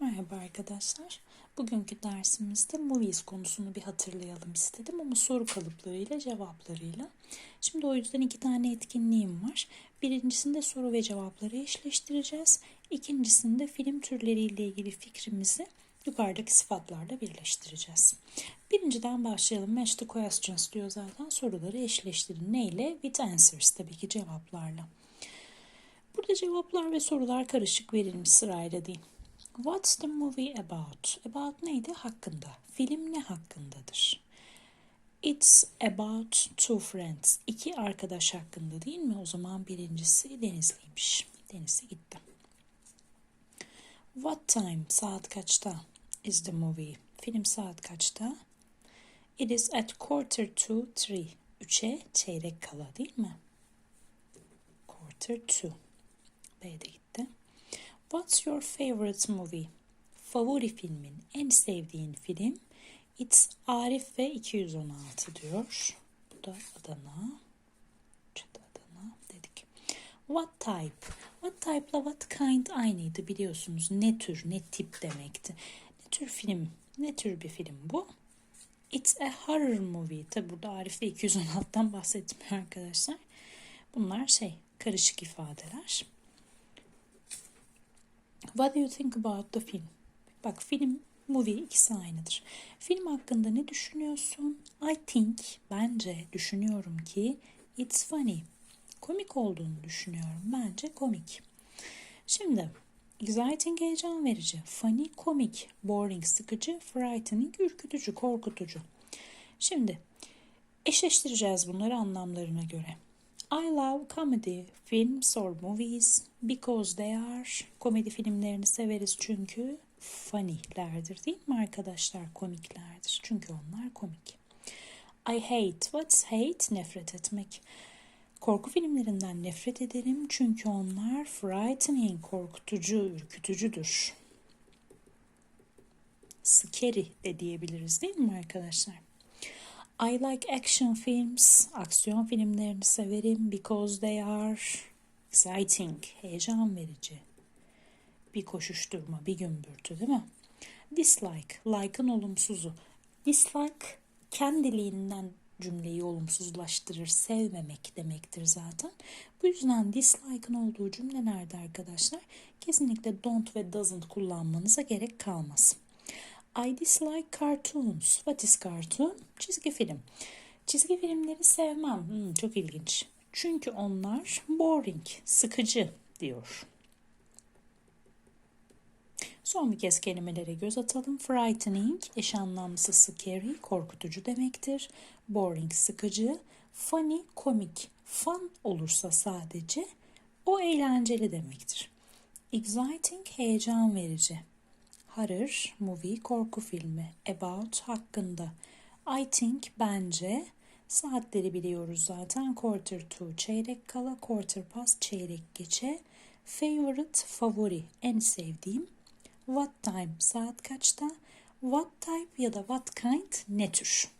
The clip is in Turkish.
Merhaba arkadaşlar. Bugünkü dersimizde movies konusunu bir hatırlayalım istedim ama soru kalıplarıyla cevaplarıyla. Şimdi o yüzden iki tane etkinliğim var. Birincisinde soru ve cevapları eşleştireceğiz. İkincisinde film türleriyle ilgili fikrimizi yukarıdaki sıfatlarla birleştireceğiz. Birinciden başlayalım. Match the questions diyor zaten. Soruları eşleştirin. Neyle? With answers tabii ki cevaplarla. Burada cevaplar ve sorular karışık verilmiş sırayla değil. What's the movie about? About neydi? Hakkında. Film ne hakkındadır? It's about two friends. İki arkadaş hakkında değil mi? O zaman birincisi Denizli'ymiş. Denizli gitti. What time? Saat kaçta? Is the movie? Film saat kaçta? It is at quarter to three. Üçe çeyrek kala değil mi? Quarter to. B'de gitti. What's your favorite movie? Favori filmin, en sevdiğin film? It's Arif ve 216 diyor. Bu da Adana. Çatı Adana dedik. What type? What type'la what kind aynıydı biliyorsunuz. Ne tür, ne tip demekti. Ne tür film, ne tür bir film bu? It's a horror movie. Tabi burada Arif ve 216'dan bahsetmiyor arkadaşlar. Bunlar şey, karışık ifadeler. What do you think about the film? Bak film, movie ikisi aynıdır. Film hakkında ne düşünüyorsun? I think, bence düşünüyorum ki it's funny. Komik olduğunu düşünüyorum. Bence komik. Şimdi exciting heyecan verici, funny komik, boring sıkıcı, frightening ürkütücü, korkutucu. Şimdi eşleştireceğiz bunları anlamlarına göre. I love comedy films or movies because they are komedi filmlerini severiz çünkü funny'lerdir değil mi arkadaşlar? Komiklerdir. Çünkü onlar komik. I hate. What's hate? Nefret etmek. Korku filmlerinden nefret ederim çünkü onlar frightening, korkutucu, ürkütücüdür. Scary de diyebiliriz değil mi arkadaşlar? I like action films. Aksiyon filmlerini severim because they are exciting, heyecan verici. Bir koşuşturma, bir gümbürtü değil mi? Dislike, like'ın olumsuzu. Dislike kendiliğinden cümleyi olumsuzlaştırır, sevmemek demektir zaten. Bu yüzden dislike'ın olduğu cümlelerde arkadaşlar kesinlikle don't ve doesn't kullanmanıza gerek kalmaz. I dislike cartoons. What is cartoon? Çizgi film. Çizgi filmleri sevmem. Hmm, çok ilginç. Çünkü onlar boring, sıkıcı diyor. Son bir kez kelimelere göz atalım. Frightening, eş anlamlısı scary, korkutucu demektir. Boring, sıkıcı. Funny, komik. Fun olursa sadece o eğlenceli demektir. Exciting, heyecan verici. Horror, movie, korku filmi. About, hakkında. I think, bence. Saatleri biliyoruz zaten. Quarter to, çeyrek kala. Quarter past, çeyrek geçe. Favorite, favori, en sevdiğim. What time, saat kaçta? What type ya da what kind, ne tür?